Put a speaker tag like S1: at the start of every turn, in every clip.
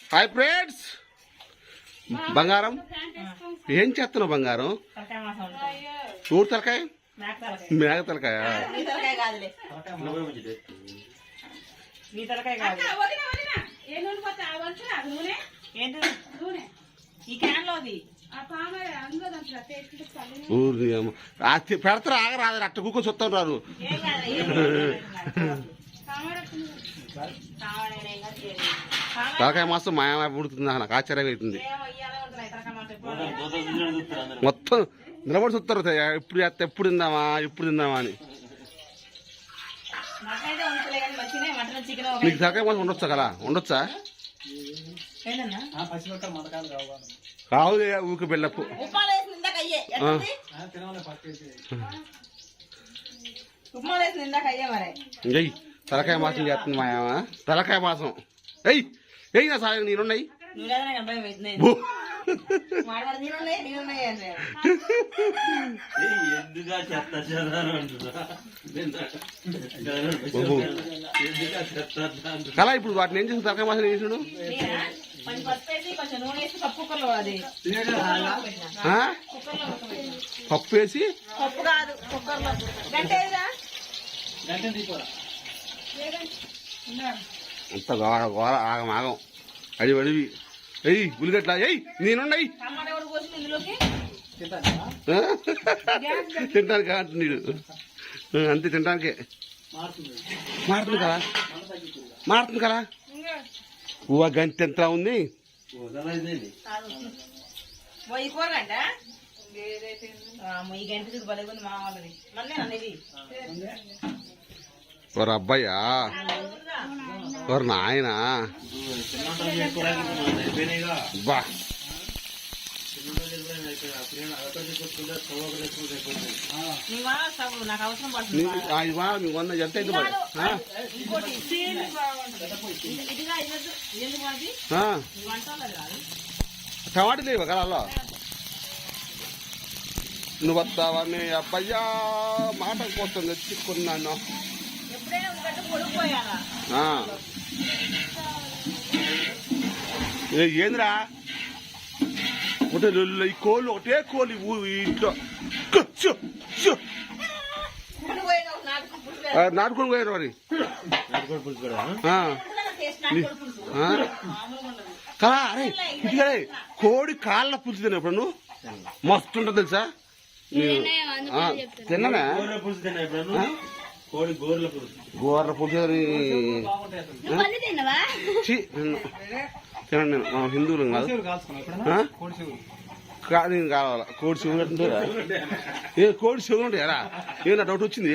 S1: Hi friends. బంగారం? ఏం చేస్తున్నావు బంగారం? ఊరు తలకాయ?
S2: మేక తలకాయ.
S1: పెడతారు ఆగరాదు అట్ట కుక్క చూస్తాను రాను తలకాయ మాసం మాయమా పుడుతుంది నాకు ఆశ్చర్యం అవుతుంది. మొత్తం నిలబడి చూస్తారు ఎప్పుడు చేస్తా ఎప్పుడు తిందామా ఎప్పుడు తిందామా అని.
S2: నాకైతే ఉంచలే కానీ మంచిగా మటన్ చికెన్ ఒక
S1: నీకు తలకాయ మాసం ఉండొచ్చా కదా? ఉండొచ్చా రావులే ఊరికి ఎయ్ తలకాయ మాసం చేస్తుంది మాయమా తలకాయ మాసం. ఎయ్ నా సాయం నేనున్నాయి కలా ఇప్పుడు వాటిని ఏం చేసిన తలకాయ మాసం ఏం
S2: వేసి పప్పు
S1: వేసి?
S2: పప్పు కాదు కుక్కర్లో. గంట ఏదిరా?
S1: అంత గోర గోర ఆగం ఆగం. అడి అడివి ఎయ్ ఉల్లిగడ్డ ఎయ్ నేనున్నాయి తినడానికి అంటున్నాడు అంతే తినడానికే. మారుతుంది కదా? మారుతుంది కదా? ఊవ గంతి ఎంత ఉంది?
S2: గంట గంట
S1: ఓర అబ్బాయా. ఓర నాయనా. బా. ఇవా మీ వంద ఎంత అయితే మరి? టమాటా లేవు కదా అలా నువ్వు వస్తావని అబ్బయ్యా మాట కోసం తెచ్చుకున్నాను.
S2: ఎప్పుడైనా
S1: ఏందిరా? ఒకటే లొల్లి, ఈ కోళ్ళు ఒకటే కోళ్ళు ఈ ఇంట్లో. నాటుకొని పోయారు మరి. కదా అరే ఇదిగా కోడి కాళ్ళ పులుసు తిన ఇప్పుడు నువ్వు? మస్తు ఉంటుంది తెలుసా? తిన్నానా
S3: కోడి గోర్ల పులుసు.
S1: తినండి హిందువులు కాదు. నేను కావాలా కోడి చెవులు ఉంటుందా ఏ కోడి చెవులు ఉంటాయారా ఏ నా డౌట్ వచ్చింది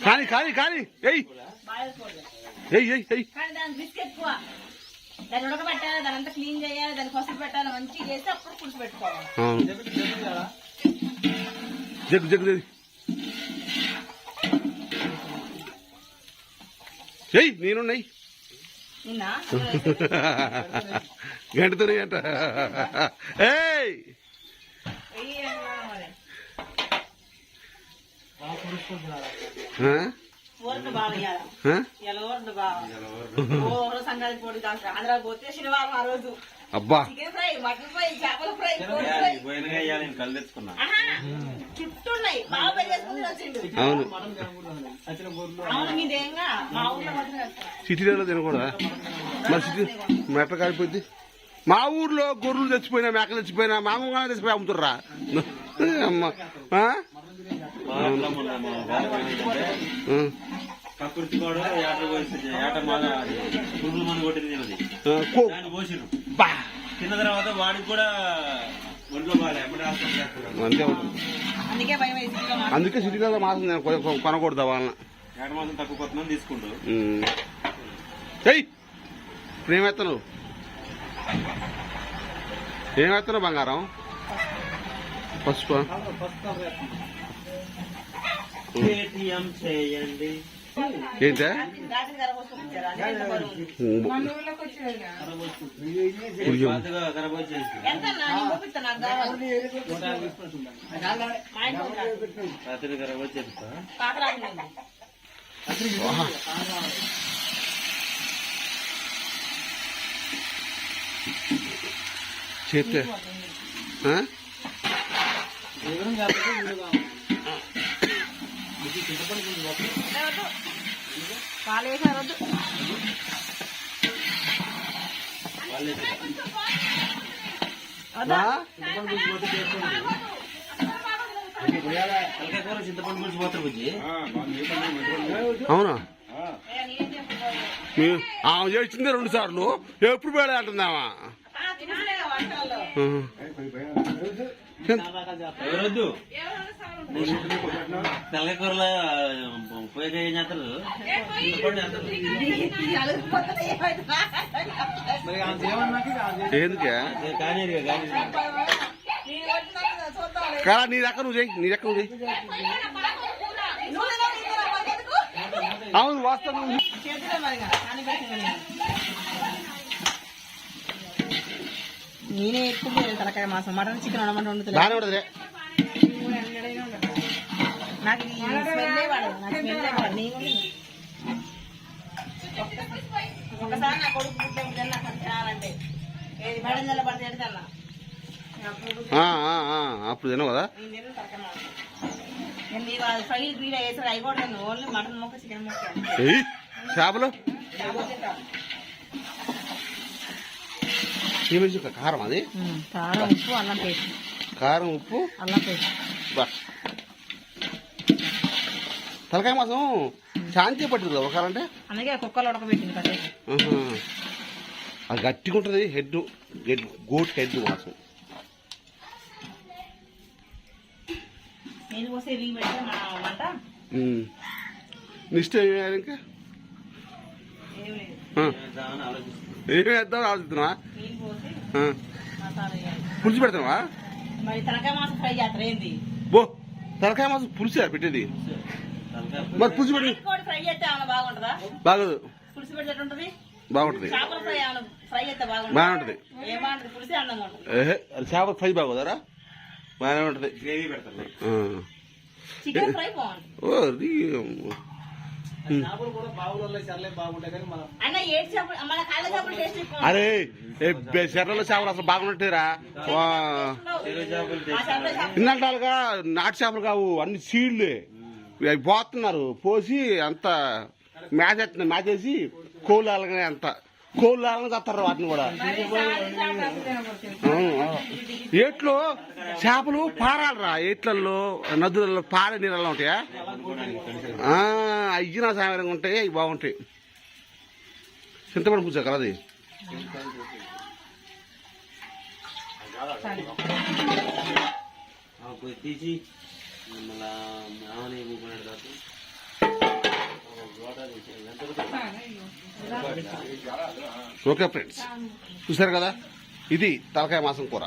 S1: కానీ కానీ కానీ. ఎయ్ ఎయ్ ఎయ్ ఎయ్
S2: కానీ దాని రిస్క్ ఎక్కువ దాన్ని ఉడకబెట్టాలి దాని అంతా క్లీన్ చేయాలి దాన్ని పసుపు పెట్టాలి మంచిగా చేసి అప్పుడు పులుసు పెట్టుకోవాలి.
S1: జగ్గు జగ్గు నేనున్నాయి
S2: నిన్న
S1: గంటతో అంట ఏయ్. ఆ? అబ్బా. అవును. సిటీలలో తినకూడదా? మరి సిటీ మెట్ట కాలిపోయింది మా ఊర్లో గొర్రెలు చచ్చిపోయినా మేకలు చచ్చిపోయినా మామూలుగా చచ్చిపోయి అమ్ముతుర్రా? అమ్మ.
S3: కక్కుర్తి కూడా ఏట పోసి ఏట మాద పురుగుల కొట్టింది దాన్ని పోసిరు తిన్న తర్వాత వాడికి కూడా ఒంట్లో
S1: అంతే ఉంటుంది
S2: అందుకే భయం వేసి
S1: సిటీలలో కొనకూడదు వాళ్ళ
S3: ఏట మాత్రం తక్కువ కొత్తమంది తీసుకుంటూ
S1: ఎయ్ ప్రేమెత్తను ఏమెత్తను బంగారం. పసుపు.
S3: పేటిఎం చేయండి
S1: ఏంటా. చేస్తే ఆ?
S2: అదే
S1: అవునా? ఆమె చేసిందే రెండు సార్లు ఎప్పుడు పేడ అంటుందామా
S3: ఎవరొద్దు? తలకాయ కూరలో పోయి ఏం చేస్తారు? కానీ కానీ
S1: నీ దగ్గర నువ్వు చెయ్యి నీ దగ్గర నువ్వు
S2: మనకెందుకు?
S1: అవును వాస్తవం
S2: చేతులే మరి ఇంకా, కానీ పెట్టింది నేను. ఎక్కువ తలకాయ మాసం. మటన్ చికెన్ వండమంటే వండుతులే.
S1: బాగానే ఉండదులే
S2: నాకు ఈ స్మెల్లే పడదు. నాకు స్మెల్లే పడదు. నేను కూడా ఒకసారి నా కొడుకు పుట్టే ఉంటుంది నాకు అంత తినాలంటే ఏది మేడం నెల పడితే ఎడితే అన్న
S1: ఆ, ఆ, ఆ, అప్పుడు తినవు కదా?
S2: అవి కూడా ఓన్లీ మటన్ మొక్క చికెన్ మొక్క.
S1: చేపలు? ఏమేసి కారం అది.
S2: కారం ఉప్పు అల్లం పేస్ట్.
S1: కారం ఉప్పు.
S2: అల్లం పేస్ట్.
S1: బా. తలకాయ మాసం శాంతి పట్టింది కదా కారంటే
S2: అందుకే కుక్కలు ఉడకబెట్టింది
S1: ఆహా. అది గట్టిగా ఉంటుంది హెడ్ హెడ్ గోట్ హెడ్ మాసం. నెక్స్ట్ ఏం వేయాలి ఇంకా?
S2: ఏం లేదు.
S1: ఆ. పులుసు పెడతావా?
S2: మరి తలకాయ మాసం ఫ్రై చేస్తారు ఏంది?
S1: బో తలకాయ మాసం పులుసు పెట్టేది? మరి పులుసు పెట్టి
S2: నాటుకోడి ఫ్రై చేస్తే ఏమైనా బాగుంటుందా?
S1: బాగోదు.
S2: పులుసు పెడితే ఉంటుంది
S1: బాగుంటుంది.
S2: చేపల ఫ్రై ఏమైనా ఫ్రై చేస్తే బాగుంటుంది?
S1: చేపల ఫ్రై బాగోదారా? బాగానే ఉంటుంది.
S3: గ్రేవీ పెడతారు.
S1: అరే చెర్రలో చేపలు అసలు
S3: చేపలు.
S1: ఇన్నాళ్ళుగా నాటు చేపలు కావు అన్ని సీడ్లే. అవి పోతున్నారు పోసి అంత మ్యాచ్ మ్యాచ్ వేసి కోళ్ళు ఆలగానే అంత. కోళ్ళు ఆలగా చేస్తారు వాటిని కూడా. ఏట్లో చేపలు పారాలరా ఏట్లలో నదులలో పారే నీళ్ళలో ఉంటాయా? ఆ, అయ్యి నా సాయంత్రం ఉంటాయి అవి బాగుంటాయి. చింతపండు పూజ కదా అది?
S3: ఆ పోయి తీసి మళ్ళా ఊపినాడు
S1: ఓకే ఫ్రెండ్స్ చూసారు కదా? ఇది తలకాయ మాసం కూర.